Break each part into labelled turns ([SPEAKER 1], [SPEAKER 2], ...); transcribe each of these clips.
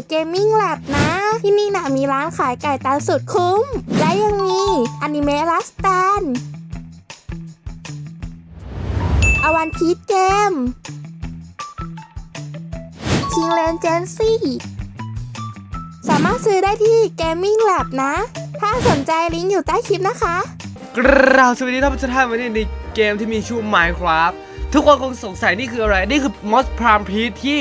[SPEAKER 1] The Gaming Lab นะ ที่นี่นะมีร้านขายไก่ตาสุดคุ้ม และยังมีอนิเมะลัสแตนอวันพีทเกมคิงเลนเจนซี่สามารถซื้อได้ที่ Gaming Lab นะ ถ้าสนใจลิงก์อยู่ใต้คลิปนะคะ
[SPEAKER 2] กราบสวัสดีท่านผู้ชมวันนี้ในเกมที่มีชื่อ Minecraft ทุกคนคงสงสัยนี่คืออะไร นี่คือมอสพรามพีที่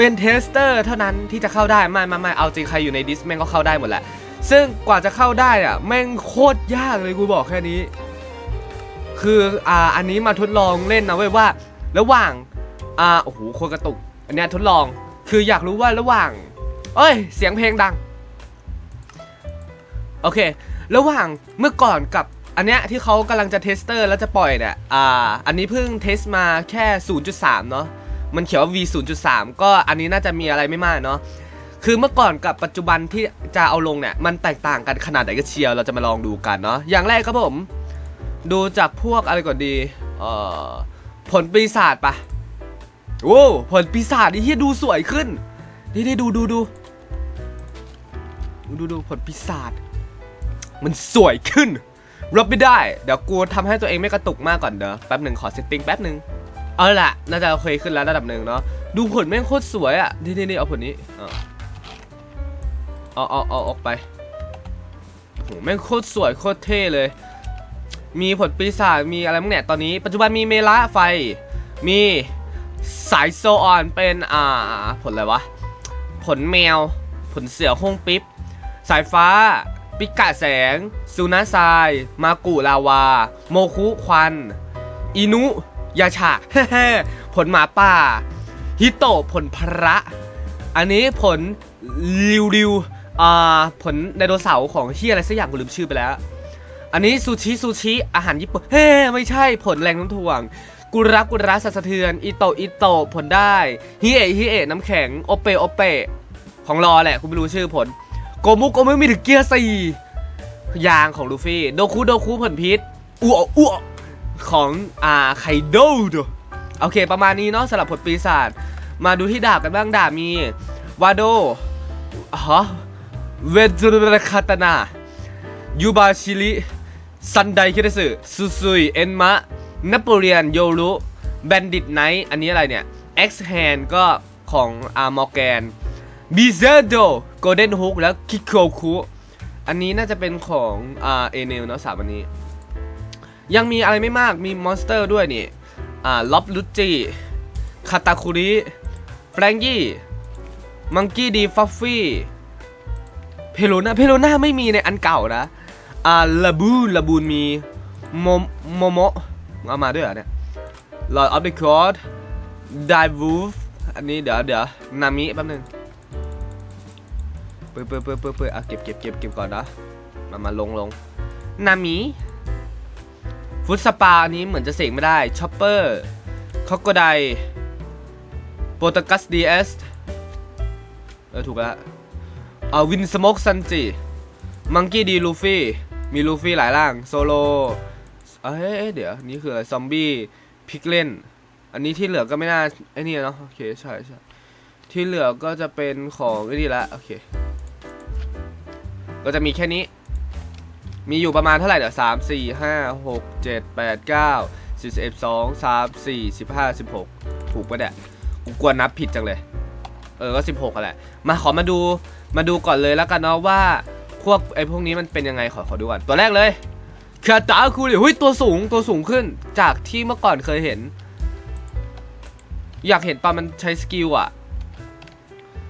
[SPEAKER 2] เป็นเทสเตอร์เท่านั้นที่จะเข้าได้ไม่ไม่ไม่เอาจริงใครอยู่ในดิสแม่งก็เข้าได้หมดแหละ ซึ่งกว่าจะเข้าได้อะแม่งโคตรยากเลยกูบอกแค่นี้ คืออ่าอันนี้มาทดลองเล่นนะเว้ยว่า ระหว่างอ่าโอ้โหโคตรกระตุก อันเนี้ยทดลองคืออยากรู้ว่าระหว่าง เอ้ย เสียงเพลงดัง โอเค ระหว่างเมื่อก่อนกับอันเนี้ยที่เขากำลังจะเทสเตอร์แล้วจะปล่อยเนี่ยอ่าอันนี้เพิ่งเทสมาแค่ 0.3 เนาะ มันเขียนว่า V 0.3 ก็อันนี้น่าจะมีอะไรไม่มากเนาะคือเมื่อก่อนกับปัจจุบันที่จะเอาลงเนี่ยมันแตกต่างกันขนาดไหนก็เชียวเราจะมาลองดูกันเนาะอย่างแรกครับผม ดูจากพวกอะไรก่อนดีเอ่อผลปีศาจปะโอ้ผลปีศาจนี่เฮียดูสวยขึ้นนี่ดูดูดูดูดูดูผลปีศาจมันสวยขึ้นรับไม่ได้ เดี๋ยวกูทำให้ตัวเองไม่กระตุกมากก่อนเด้อแป๊บหนึ่งขอเซตติ้งแป๊บหนึ่ง เอาละน่าจะโอเคขึ้นแล้วระดับหนึ่งเนาะดูผลแม่งโคตรสวยอะ่ะนี่นี่นี่เอาผลนี้เอาเอาเอาออกไปโหแม่งโคตรสวยโคตรเท่เลย มีผลปีศาจมีอะไรบ้างเนี่ยตอนนี้ ปัจจุบันมีเมละไฟ มีสายโซออนเป็นอ่าผลอะไรวะ ผลแมว ผลเสือห้องปิ๊บ สายฟ้า ปิกาแสงซูนาทราย มากุลาวา โมคุควัน อินุ ยาชา ผลหมาป่า ฮิโตะผลพระ อันนี้ผลริวริวอ่าผลไดโนเสาร์ของที่อะไรสักอย่างกูลืมชื่อไปแล้ว อันนี้ซูชิซูชิอาหารญี่ปุ่นเฮ้ไม่ใช่ผลแรงน้ำถ่วงกุรักกุรัสสะเทือนอิโตะอิโตะผลได้ฮิเอะฮิเอะน้ำแข็งโอเปโอเปของรอแหละคุณไม่รู้ชื่อผล โกมุโกมุมีถึงเกียร์สี่ยางของลูฟี่ โดคุโดคุผลพิษอ้วอ้ว ของอ่าไคโดโดโอเค ประมาณนี้เนาะสำหรับผลปีศาจมาดูที่ดาบกันบ้างดาบมีวาโดฮะเวจูรคาตนายูบาชิริซันไดคิเดสึซูซุยเอ็นมะนโปเลียนโยรุแบนดิตไนท์อันนี้อะไรเนี่ย X Hand ก็ของอามอร์แกนบิเซโดโกลเด้นฮุกแล้วคิโคคุอันนี้น่าจะเป็นของอ่าเอเนลเนาะสามอันนี้ ยังมีอะไรไม่มากมีมอนสเตอร์ด้วยนี่ อ่าล็อบลุจิคาตาคุริแฟรงกี้มังกี้ดีฟัฟฟี่เพโลนาเพโลนาไม่มีในอันเก่านะ อ่าลาบูนลาบูนมีโมโมโมเอามาด้วยเหรอเนี่ยลอร์ดออฟเดอะคอร์ดไดวูฟอันนี้เดี๋ยวเดี๋ยวนามิแป๊บนึงเปิดเปิดเปิดเปิดเปิดอะเก็บเก็บเก็บเก็บก่อนนะมามาลงลงนามิ ฟุตสปาอันนี้เหมือนจะเสกไม่ได้ชอปเปอร์คอกโกไดโปรตกัสดีเอสเออถูกแล้วอ่าวินสโมกซันจิมังกี้ดีลูฟี่มีลูฟี่หลายร่างโซโลเอ้ยเดี๋ยวนี่คือซอมบี้พิกเล่น อันนี้ที่เหลือก็ไม่น่าไอ้นี่เนาะโอเคใช่ใช่ที่เหลือก็จะเป็นของไอ้นี่ละโอเค ก็จะมีแค่นี้ มีอยู่ประมาณเท่าไหร่เดี๋ยวสามสี่ห้าหกเจ็ดแปดเก้าสิบเอ็ดสองสามสี่สิบห้าสิบหกถูกปะเนี่ยกูกลัวนับผิดจังเลย เออก็สิบหกแหละ มาขอมาดูมาดูก่อนเลยแล้วกันเนาะว่าพวกไอ้พวกนี้มันเป็นยังไงขอขอดูก่อนตัวแรกเลยคาตาคูริหุ้ยตัวสูงตัวสูงขึ้นจากที่เมื่อก่อนเคยเห็น อยากเห็นตอนมันใช้สกิลอะ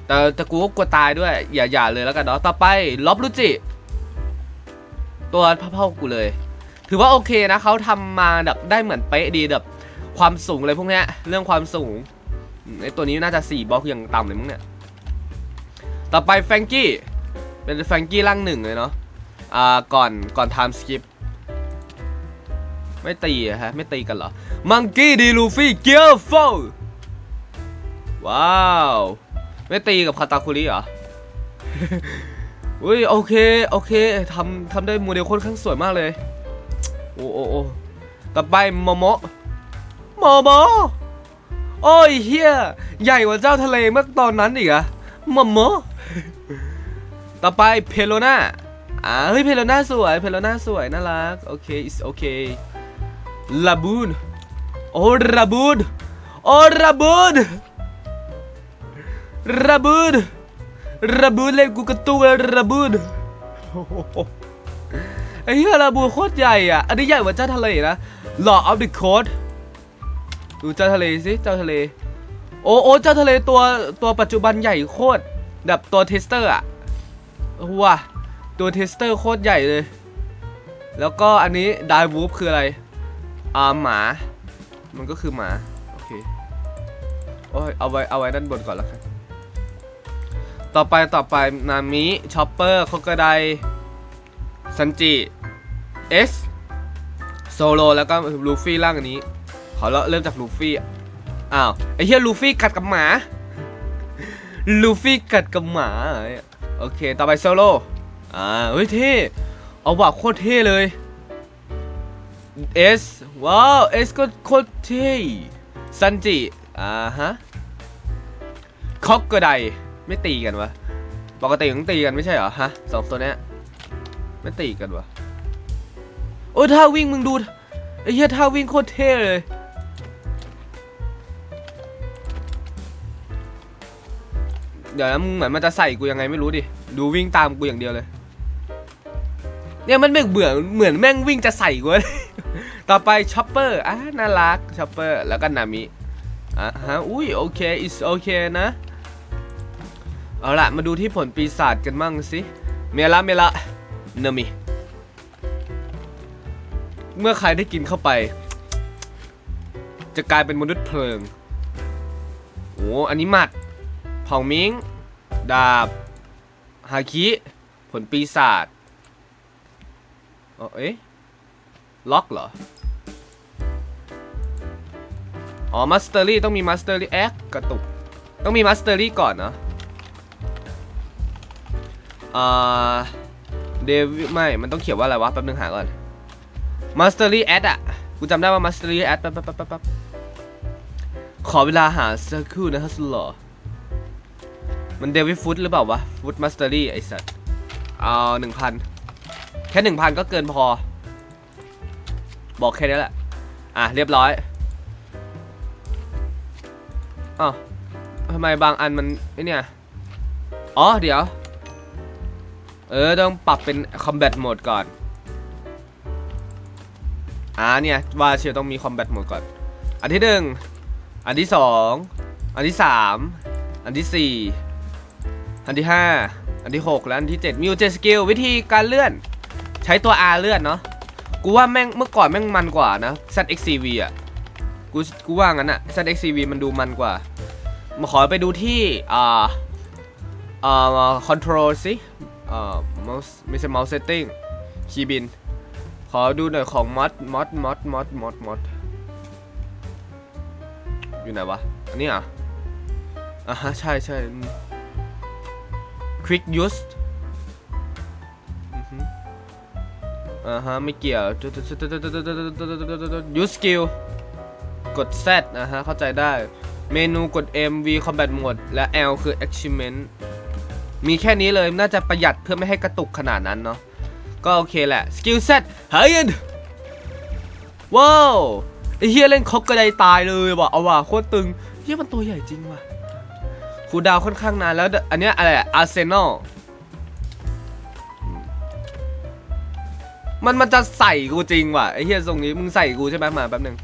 [SPEAKER 2] แต่แต่กูก็กลัวตายด้วยอย่าอย่าเลยแล้วกันเนาะต่อไปล็อบลูจิ ตัวเพ่าๆกูเลย ถือว่าโอเคนะเขาทำมาแบบได้เหมือนเป๊ะดีแบบความสูงเลยพวกเนี้ยเรื่องความสูงไอตัวนี้น่าจะ4บล็อกอย่างต่ำเลยมั้งเนี่ยต่อไปแฟงกี้เป็นแฟงกี้ร่างหนึ่งเลยเนาะอ่าก่อนก่อนไทม์สกิปไม่ตีฮะไม่ตีกันเหรอมังกี้ดีลูฟี่เกียร์โฟว้าว ไม่ตีกับคาตาคุริเหรอ อุ้ยโอเคโอเคทำทำได้โมเดลค่อนข้างสวยมากเลย โอ้โอ้โอ้ต่อไปโมโมโมโมโอ้ยเฮียใหญ่กว่าเจ้าทะเลเมื่อตอนนั้นอีกอะโมโมต่อไปเพโลนาอ่าเฮ้ยเพโลนาสวยเพโลนาสวยน่ารักโอเค is โอเคลาบูนโอ้ราบูนโอ้ราบูนราบูน ราบูนเล่นกูกระตุ้นราบูนไอ้เหี้ยราบูนโคตรใหญ่อะ อันนี้ใหญ่กว่าเจ้าทะเลนะ Law of the Code ดูเจ้าทะเลสิเจ้าทะเล โอ้โอ้เจ้าทะเลตัวตัวปัจจุบันใหญ่โคตรแบบตัวเทสเตอร์อะว้าตัวเทสเตอร์โคตรใหญ่เลย แล้วก็อันนี้ไดวูฟคืออะไรอ่าหมา มันก็คือหมา โอเคโอ้ยเอาไว้เอาไว้ด้านบนก่อนละกัน ต่อไปต่อไปนามิชอปเปอร์โคกระไดซันจิเอสโซโลแล้วก็ลูฟี่ร่างอันนี้ ขอเริ่มจากลูฟี่อ้าวไอ้เหี้ยลูฟี่กัดกับหมาลูฟี่กัดกับหมาโอเค ต่อไปโซโลอ่าเฮ้ยเท่เอาว่ะโคตรเท่เลยเอสว้าวเอสก็โคตรเท่ซันจิอ่าฮะคอกกระได ไม่ตีกันวะ ปกติต้องตีกันไม่ใช่เหรอฮะสองตัวเนี้ยไม่ตีกันวะโอ้ยท่าวิ่งมึงดูไอ้เหี้ยท่าวิ่งโคตรเท่เลยเดี๋ยวนะมึงเหมือนมันจะใส่กูยังไงไม่รู้ดิ ดูวิ่งตามกูอย่างเดียวเลย เนี่ยมันไม่เบื่อเหมือนแม่งวิ่งจะใส่กูเลยต่อไปช็อปเปอร์อะน่ารักช็อปเปอร์แล้วก็นามิอะฮะอุ้ยโอเค is โอเคนะ เอาละมาดูที่ผลปีศาจกันมั่งสิเมละเมละเนมิเมื่อใครได้กินเข้าไป จะกลายเป็นมนุษย์เพลิงโอ้อันนี้หมัดผ่ามิง ดาบ ฮาคิ ผลปีศาจเอ๋อเอ๊ะ ล็อกเหรอ อ๋อ มาสเตอรี่ต้องมีมาสเตอรี่แอคกระตุก ต้องมีมาสเตอรี่ก่อนเนาะ อ่าเดวิไม่ มันต้องเขียนว่าอะไรวะ แป๊บนึงหาก่อน Mastery Ad อะ กูจำได้ว่า Mastery Ad แป๊บแป๊บแป๊บแป๊บขอเวลาหาสักครู่นะฮัสลอมันเดวิฟุตหรือเปล่าวะฟุตมาสเตอรี่ไอสัตว์เอาหนึ่งพันแค่หนึ่งพันก็เกินพอ บอกแค่นี้แหละ อะ เรียบร้อยอ้าวทำไมบางอันมันไอเนี่ย อ๋อ เดี๋ยว เออ ต้องปรับเป็น combat mode ก่อน อ่าเนี่ย ว่าเชียวต้องมี combat mode ก่อน อันที่หนึ่งอันที่สองอันที่สามอันที่สี่อันที่ห้าอันที่หกและอันที่เจ็ดมีอยู่เจ็ดสกิลวิธีการเลื่อน ใช้ตัว R เลื่อนเนาะกูว่าแม่งเมื่อก่อนแม่งมันกว่านะ ZXCV อะกูกูว่างั้นอะ ZXCV มันดูมันกว่า มาขอไปดูที่อ่าอ่า control สิ อ่า mouse ไม่ใช่ mouse setting คีย์บิน ขอดูหน่อยของมอดมอดมอดมอดมอดมอดอยู่ไหนวะ อันนี้อะอะฮะ ใช่ใช่อืม quick use อ่าฮะ ไม่เกี่ยว use skill กด Z นะฮะ เข้าใจได้ เมนูกด M V combat mode และ L คือ achievement มีแค่นี้เลยน่าจะประหยัดเพื่อไม่ให้กระตุกขนาดนั้นเนาะก็โอเคแหละสกิลเซ็ตเฮ้ยว้าวไอเฮียเล่นครบกระไดตายเลยว่ะเอาว่ะโคตรตึงเฮียมันตัวใหญ่จริงว่ะคูดาวค่อนข้างนานแล้วอันเนี้ยอะไรอะอาร์เซนอลมันมันจะใส่กูจริงว่ะไอเฮียทรงนี้มึงใส่กูใช่ไหมมาแป๊บหนึง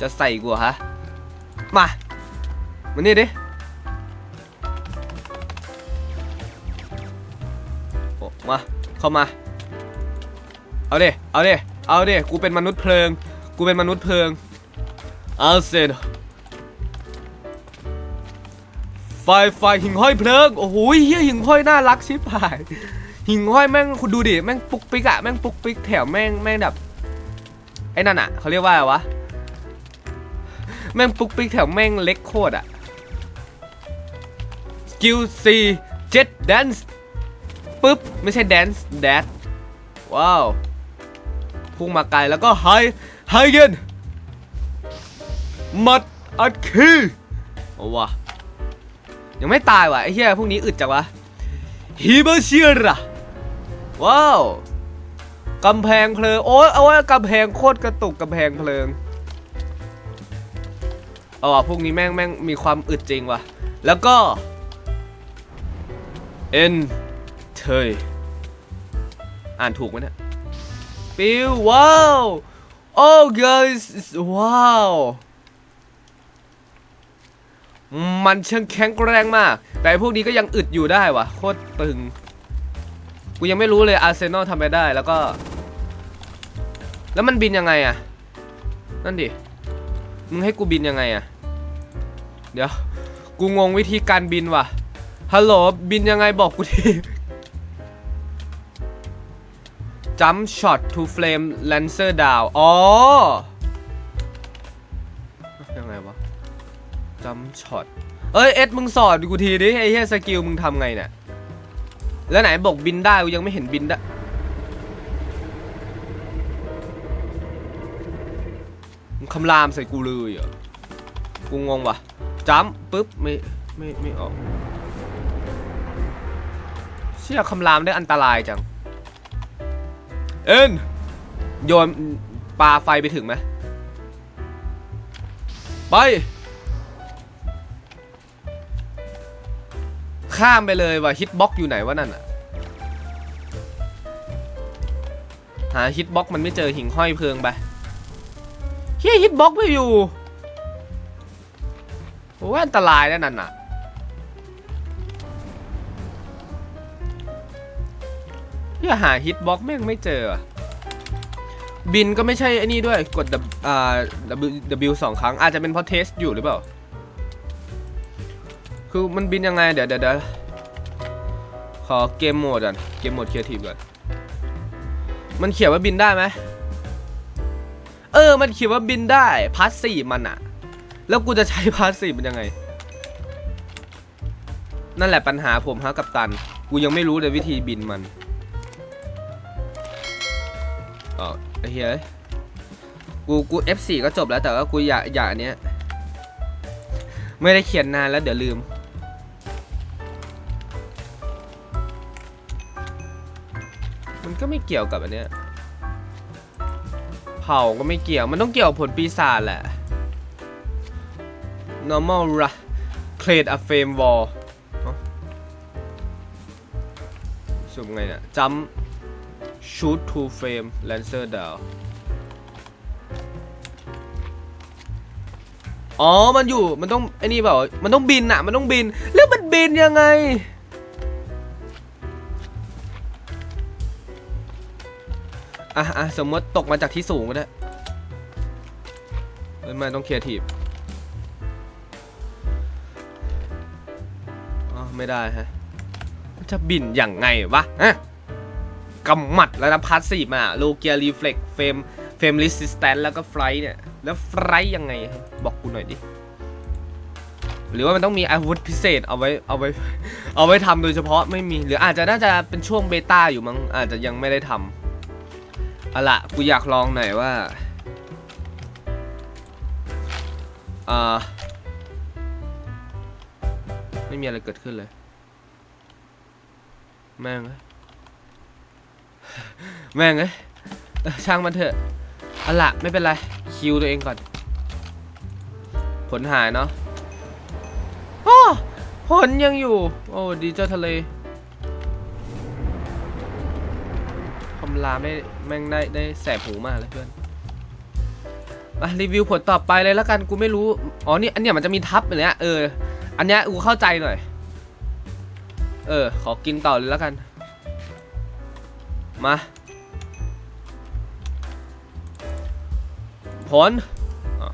[SPEAKER 2] จะใส่กูฮะมามานี่ดิ เข้ามา เอาเดเอาเดเอาเดกูเป็นมนุษย์เพลิง กูเป็นมนุษย์เพลิง เอาเสร็จไฟไฟหิ่งห้อยเพลิง โอ้โหเฮียหิ่งห้อยน่ารักชิบหาย หิ่งห้อยแม่งคุณดูดิ แม่งปุกปิกอะแม่งปุกปิกแถวแม่งแม่งแบบไอ้นั่นอะเขาเรียกว่าอะไรวะ แม่งปุกปิกแถวแม่งเล็กโคตรอะสกิลซีเจ็ดแดนซ์ ปุ๊บ ไม่ใช่แดนซ์แดดว้าวพุ่งมาไกลแล้วก็ไฮไฮเกนมัดอัดคีเอาวะยังไม่ตายว่ะไอ้เหี้ยพวกนี้อึดจังวะฮิเบเชียระว้าวกำแพงเพลิงโอ้ยเอาไว้กำแพงโคตรกระตุกกำแพงเพลิงเอาว่ะพวกนี้แม่งแม่งมีความอึดจริงว่ะแล้วก็เอ็น เทยอ่านถูกไหมเนี่ยปิวว้าวโอ้ guys ว้าว มันช่างแข็งแรงมาก แต่พวกนี้ก็ยังอึดอยู่ได้วะโคตรตึง กูยังไม่รู้เลยอาร์เซนอลทำไปได้แล้วก็ แล้วมันบินยังไงอะนั่นดิ มึงให้กูบินยังไงอะเดี๋ยว กูงงวิธีการบินว่ะฮัลโหลบินยังไงบอกกูที jump shot to flame lancer down อ๋อ ยังไงวะ jump shot เอ้ย เอ็ดมึงสอนกูทีดิไอ้เหี้ยสกิลมึงทำไงเนี่ย แล้วไหนบอกบินได้ กูยังไม่เห็นบินได้ มึงคำรามใส่กูเลยเหรอ กูงงวะจัมปุ๊บ ไม่ ไม่ ไม่ออก เชี่ยคำรามได้อันตรายจัง เอ็นโยนปลาไฟไปถึงไหมไป ข้ามไปเลยว่ะฮิตบ็อกอยู่ไหนวะนั่นอะหาฮิตบ็อกมันไม่เจอหิ่งห้อยเพลิงไปเฮียฮิตบ็อกไม่อยู่โอ้ยอันตรายแล้วนั่นน่ะ พื่อหาฮิตบ็อกแม่งไม่เจอบินก็ไม่ใช่ไอ้นี่ด้วยกด W อ่า W สองครั้ง อาจจะเป็นเพราะเทสอยู่หรือเปล่า คือมันบินยังไง เดี๋ยวเดี๋ยวเดี๋ยวขอเกมโหมดก่อนเกมโหมดเครีเอทีก่อนมันเขียนว่าบินได้ไหมเออ มันเขียนว่าบินได้พาสซีฟมันอะแล้วกูจะใช้พาสซีฟมันยังไง นั่นแหละปัญหาผมฮะกับตัน กูยังไม่รู้เลยวิธีบินมัน อ๋อไอ้เฮ้ยกูกู F4 ก็จบแล้วแต่ว่ากูอยากอยากอันเนี้ยไม่ได้เขียนนานแล้วเดี๋ยวลืม มันก็ไม่เกี่ยวกับอันเนี้ยเผาก็ไม่เกี่ยว มันต้องเกี่ยวกับผลปีศาจแหละ normal ra create a frame wall สุ่มไงเนี่ย jump shoot to frame lancer down อ๋อ มันอยู่ มันต้องไอ้นี่เปล่า มันต้องบินอะมันต้องบิน แล้วมันบินยังไง อะอะสมมติตกมาจากที่สูงก็ได้แล้วมันต้องเคลียร์ทีบอ๋อ ไม่ได้ฮะ จะบินอย่างไงวะฮะ กำหมัดแล้วนะพาสซีฟมาโลเกียรีเฟล็กเฟมเฟมลิสิสแตนแล้วก็ไฟเนี่ย แล้วไฟยังไง บอกกูหน่อยดิ หรือว่ามันต้องมีอาวุธพิเศษเอาไว้เอาไว้ เอาไว้ทำโดยเฉพาะไม่มี หรืออาจจะน่าจะเป็นช่วงเบต้าอยู่มั้งอาจจะยังไม่ได้ทำเอาละกูอยากลองหน่อยว่าอ่าไม่มีอะไรเกิดขึ้นเลย แม่งเอ้ย แม่งเอ้ยช่างมันเถอะเอาละไม่เป็นไร คิวตัวเองก่อน ผลหายเนาะอ้อผลยังอยู่ โอ้ ดีเจ้าทะเลคำรามได้แม่งได้ได้แสบหูมากเลยเพื่อนมารีวิวผลต่อไปเลยแล้วกันกูไม่รู้ อ๋อนี่อันเนี้ยมันจะมีทับอย่างเนี้ยเออ อันเนี้ยกูเข้าใจหน่อย เออ ขอกินต่อเลยแล้วกัน มาผลอ๋อ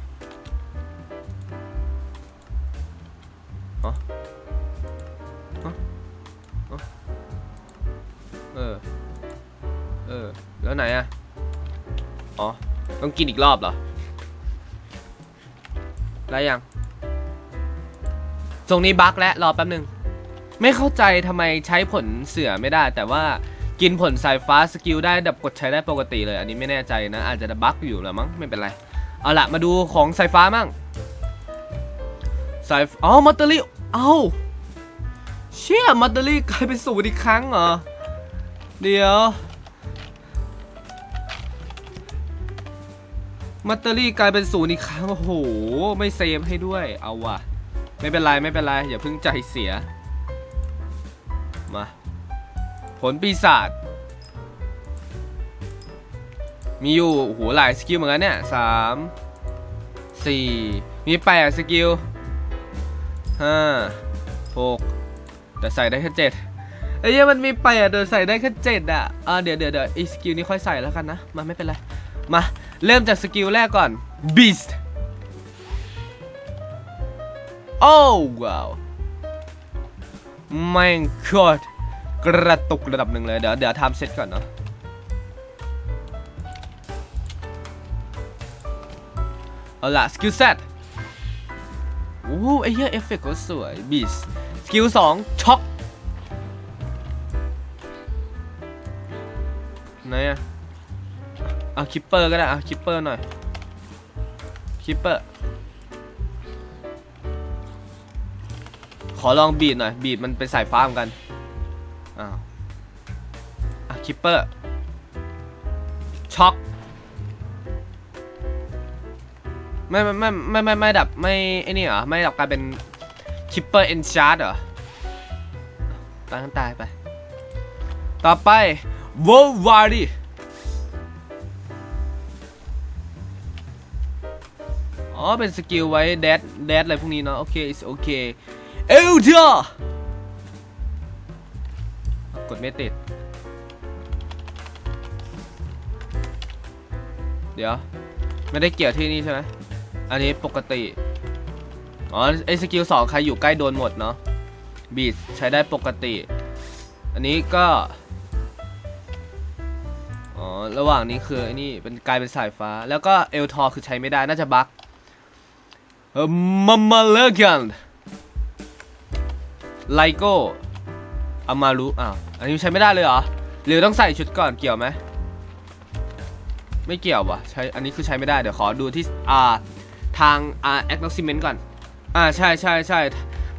[SPEAKER 2] อ๋อเออ เออ แล้วไหนอะอ๋อ ต้องกินอีกรอบเหรอได้ยังตรงนี้บั๊กแล้วรอแป๊บหนึ่งไม่เข้าใจทำไมใช้ผลเสือไม่ได้แต่ว่า กินผลสายฟ้าสกิลได้ดับกดใช้ได้ปกติเลย อันนี้ไม่แน่ใจนะ อาจจะบั๊กอยู่แหละมั้งไม่เป็นไร เอาละมาดูของสายฟ้ามั่งสายอ๋อมอเตอรี่เอ้าเชี่ยมัตเตอรี่กลายเป็นศูนย์อีกครั้งเหรอเดี๋ยวมัตเตอรี่กลายเป็นศูนย์อีกครั้งโอ้โหไม่เซฟให้ด้วยเอาว่ะ ไม่เป็นไรไม่เป็นไรอย่าเพิ่งใจเสีย ผลปีศาจมีอยู่โอ้โหหลายสกิลเหมือนกันเนี่ยสามสี่มีแปดสกิลห้าหกแต่ใส่ได้แค่เจ็ดไอ้เหี้ยมันมีแปดแต่ใส่ได้แค่เจ็ดอะอ่าเดี๋ยวเดี๋ยวเดี๋ยวอสกิลนี้ค่อยใส่แล้วกันนะ มาไม่เป็นไร มา เริ่มจากสกิลแรกก่อน beast โอ้ว้าวแม่งโคตร กระตุกระดับหนึ่งเลย เดี๋ยวเดี๋ยวทำเสร็จก่อนเนาะเอาล่ะสกิลเซตโอ้ไอ้เหี้ยเอฟเฟกต์ก็สวยบีสสกิลสองช็อกไหนอะเอาคิปเปอร์ก็ได้เอาคิปเปอร์หน่อยคิปเปอร์ขอลองบีดหน่อย บีดมันเป็นสายฟ้าเหมือนกัน อ้าวอะคิปเปอร์ช็อกไม่ไม่ไม่ไม่ไม่ไม่ดับไม่ไอ้นี่เหรอไม่ดับกลายเป็นคิปเปอร์เอนชาร์ดเหรอตายกันตายไป ต่อไปวอลวารีอ๋อ เป็นสกิลไว้แดดแดดอะไรพวกนี้เนาะโอเค is โอเคเอลเดอก ดไม่ติด เดี๋ยว ไม่ได้เกี่ยวที่นี่ใช่ไหมอันนี้ปกติ อ๋อไอสกิลสองใครอยู่ใกล้โดนหมดเนาะบีดใช้ได้ปกติ อันนี้ก็ อ๋อ ระหว่างนี้คือไอ้นี่เป็นกลายเป็นสายฟ้า แล้วก็เอลทอคือใช้ไม่ได้น่าจะบั๊กเออมามาเลกันไลโก้ เอามารุอ้าวอันนี้ใช้ไม่ได้เลยเหรอ หรือต้องใส่ชุดก่อนเกี่ยวไหมไม่เกี่ยววะใช้อันนี้คือใช้ไม่ได้เดี๋ยวขอดูที่อ่าทางอ่า acknowledgement ก่อน อ่าใช่ใช่ใช่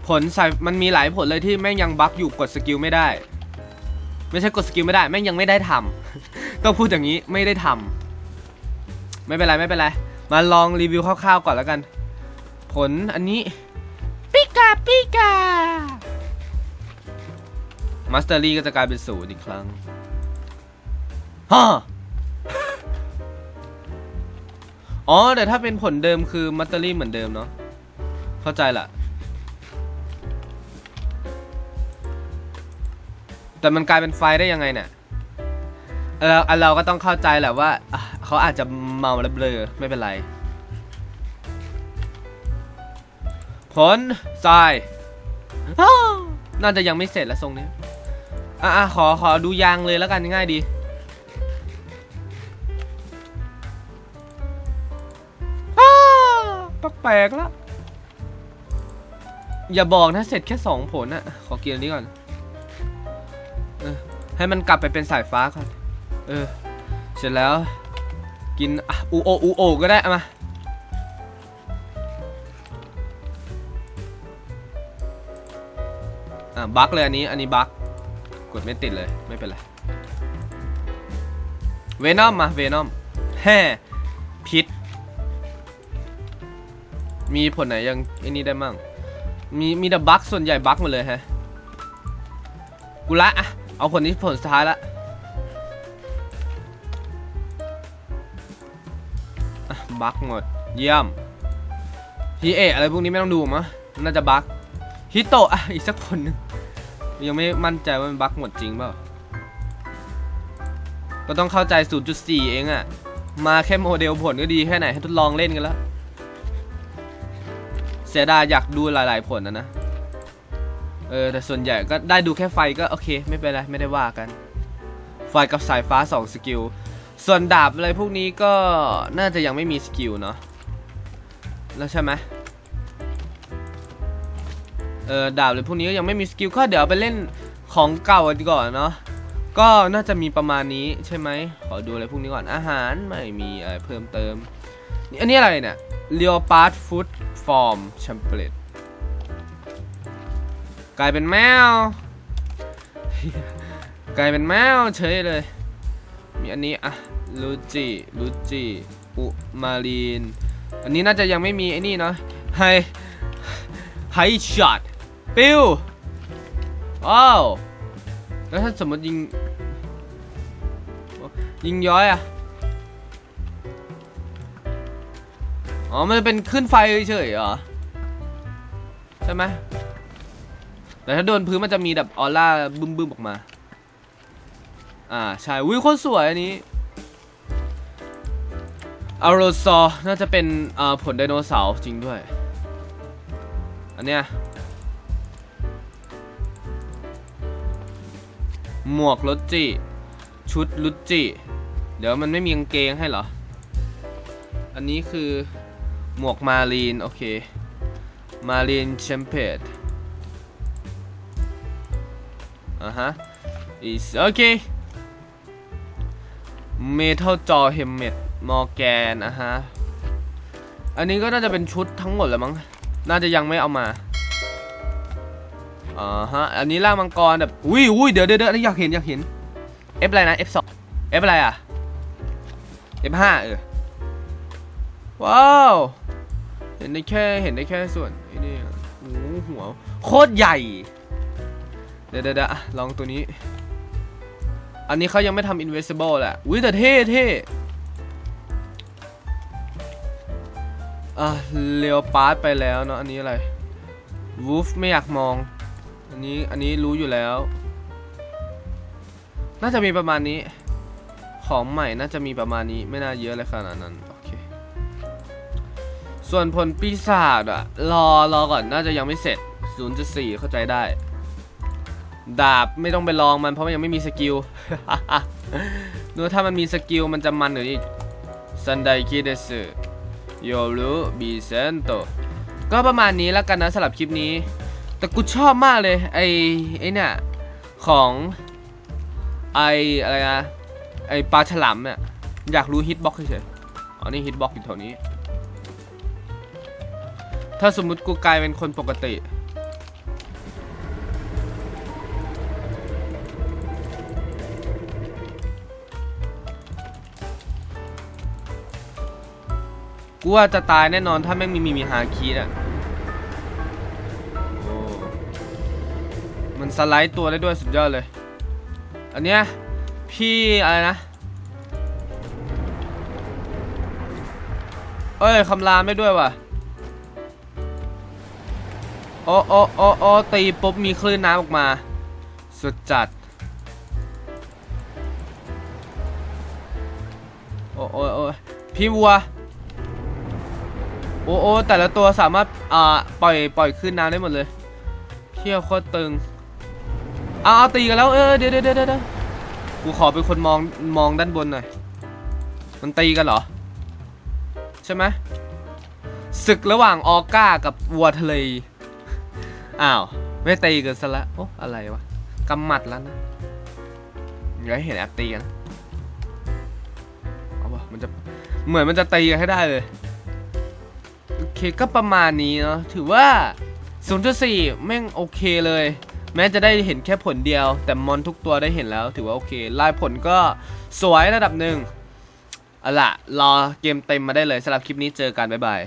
[SPEAKER 2] ผลใส่มันมีหลายผลเลยที่แม่งยังบั๊กอยู่กดสกิลไม่ได้ ไม่ใช่กดสกิลไม่ได้แม่งยังไม่ได้ทำต้องพูดอย่างนี้ไม่ได้ทำไม่เป็นไรไม่เป็นไรมาลองรีวิวคร่าวๆก่อนแล้วกัน ผลอันนี้ปิกาปิกา มาสเตอรี่ก็จะกลายเป็นศูนย์อีกครั้งฮ่าอ๋อ แต่ถ้าเป็นผลเดิมคือมัตเตอรี่เหมือนเดิมเนาะ เข้าใจละ แต่มันกลายเป็นไฟได้ยังไงเนี่ยเราเราก็ต้องเข้าใจแหละว่าอะเขาอาจจะเมาแล้วเบลอ ไม่เป็นไร ผลทรายอ้าวน่าจะยังไม่เสร็จแล้วทรงนี้ อะอะขอขอดูยางเลยแล้วกันง่ายดีอ้าแปลกแล้วอย่าบอกนะเสร็จแค่สองผลอะขอเกียร์นี้ก่อนออให้มันกลับไปเป็นสายฟ้าก่อน เออ เสร็จแล้ว กินอ,อูโออูโอก็ได้มาอะบั๊กเลยอันนี้ อันนี้บั๊ก กดไม่ติดเลยไม่เป็นไรเวนอมมาเวนอมแฮ่พิษ มีผลไหนยังไอ้นี่ได้มั่งมีมีแต่บั๊กส่วนใหญ่บั๊กหมดเลยฮะกูละอะเอาผลนี้ผลสุดท้ายละบั๊กหมด เยี่ยมฮีเออะไรพวกนี้ไม่ต้องดูมั้งน่าจะบั๊กฮิโตะอะอีกสักคนหนึง ยังไม่มั่นใจว่ามันบั๊กหมดจริงเปล่า ก็ต้องเข้าใจ 0.4 เองอะมาแค่โมเดลผลก็ดีแค่ไหนให้ทดลองเล่นกันแล้ว เสียดายอยากดูหลาย ๆ ผลนะนะ เออ แต่ส่วนใหญ่ก็ได้ดูแค่ไฟก็โอเค ไม่เป็นไร ไม่ได้ว่ากัน ไฟกับสายฟ้า 2 สกิล ส่วนดาบอะไรพวกนี้ก็น่าจะยังไม่มีสกิลเนาะ แล้วใช่ไหม เออดาบอะไรพวกนี้ก็ยังไม่มีสกิลก็เดี๋ยวไปเล่นของเก่ากันก่อนเนาะก็น่าจะมีประมาณนี้ใช่ไหมขอดูอะไรพวกนี้ก่อนอาหารไม่มีอะไรเพิ่มเติมนี่อันนี้อะไรเนี่ย Leopard Food Form Template กลายเป็นแมวกลายเป็นแมวเฉยเลย มีอันนี้อะลูจิลูจิอุมาลีน อันนี้น่าจะยังไม่มีไอ้นี่เนาะไฮไฮช็อต ปิวว้าวแล้วถ้าสมมติยิง ยิงย้อยอะอ๋อ มันจะเป็นขึ้นไฟเฉยๆเหรอ ใช่ไหมแต่ถ้าโดนพื้นมันจะมีแบบออร่าบึ้มๆออกมา อ่า ใช่วิวโคตรสวยอันนี้อารซอน่าจะเป็นผลไดโนเสาร์จริงด้วย อันเนี้ย หมวกรถจิชุดลุจิ เดี๋ยวมันไม่มีกางเกงให้เหรอ อันนี้คือหมวกมารีน โอเค มารีนแชมเปดอ่าฮะ is okay metal jaw helmet มอร์แกนอะฮะ อันนี้ก็น่าจะเป็นชุดทั้งหมดแล้วมั้ง น่าจะยังไม่เอามา อ่าฮะ อันนี้ล่างมังกรแบบ อุ้ยอุ้ยเดี๋ยวเดี๋ยวเด้อนี่อยากเห็นอยากเห็น F อะไรนะ F2 F อะไรอะ F5 เออ ว้าว เห็นได้แค่เห็นได้แค่ส่วนไอ้นี่โอ้โหหัว โคตรใหญ่ เดี๋ยวเดี๋ยวเดะลองตัวนี้ อันนี้เขายังไม่ทำ invisible แหละ อุ้ยแต่เท่เท่อะเลียวปาร์ตไปแล้วเนาะอันนี้อะไรวูฟไม่อยากมอง อันนี้อันนี้รู้อยู่แล้ว น่าจะมีประมาณนี้ ของใหม่น่าจะมีประมาณนี้ไม่น่าเยอะเลยขนาดนั้นโอเค ส่วนผลปีศาจอะรอรอก่อนน่าจะยังไม่เสร็จ 0.4 เข้าใจได้ ดาบไม่ต้องไปลองมันเพราะมันยังไม่มีสกิลดูถ้ามันมีสกิลมันจะมันหรืออีกซันไดคิเดสึโยรุบิเซนโตก็ประมาณนี้แล้วกันนะสำหรับคลิปนี้ แต่กูชอบมากเลยไอ้ไอเนี่ยของไออะไรนะไอปลาฉลามเนี่ยอยากรู้ฮิตบ็อกเฉยๆอ๋อนี่ฮิตบ็อกอยู่แถวนี้ ถ้าสมมุติกูกลายเป็นคนปกติ กูว่าจะตายแน่นอนถ้าแม่มีมีมีฮาคีดอะ สไลด์ตัวได้ด้วยสุดยอดเลย อันเนี้ยพี่อะไรนะ เอ้ยคำรามได้ด้วยว่ะโอ้โอ้โอ้โอ้ตีปุ๊บมีคลื่นน้ำออกมา สุดจัด โอ้โอ้โอ้พี่วัว โอ้โอ้แต่ละตัวสามารถ อ่า ปล่อย ปล่อยคลื่นน้ำได้หมดเลยเที่ยวโคตรตึง เอาเอาตีกันแล้วเออเดี๋ยวเดี๋ยวเดี๋ยวเดี๋ยวกูขอเป็นคนมองมองด้านบนหน่อย มันตีกันเหรอ ใช่ไหมศึกระหว่างออก้ากับวัวทะเล อ้าว ไม่ตีกันซะละโอ้อะไรวะกำหมัดแล้วนะอย่าเห็นแอปตีกันเอาวะมันจะเหมือนมันจะตีกันให้ได้เลยโอเคก็ประมาณนี้เนาะถือว่า 0.4 แม่งโอเคเลย แม้จะได้เห็นแค่ผลเดียว แต่มอนทุกตัวได้เห็นแล้วถือว่าโอเค ลายผลก็สวยระดับหนึ่งเอาล่ะ รอเกมเต็มมาได้เลยสำหรับคลิปนี้เจอกันบ๊ายบาย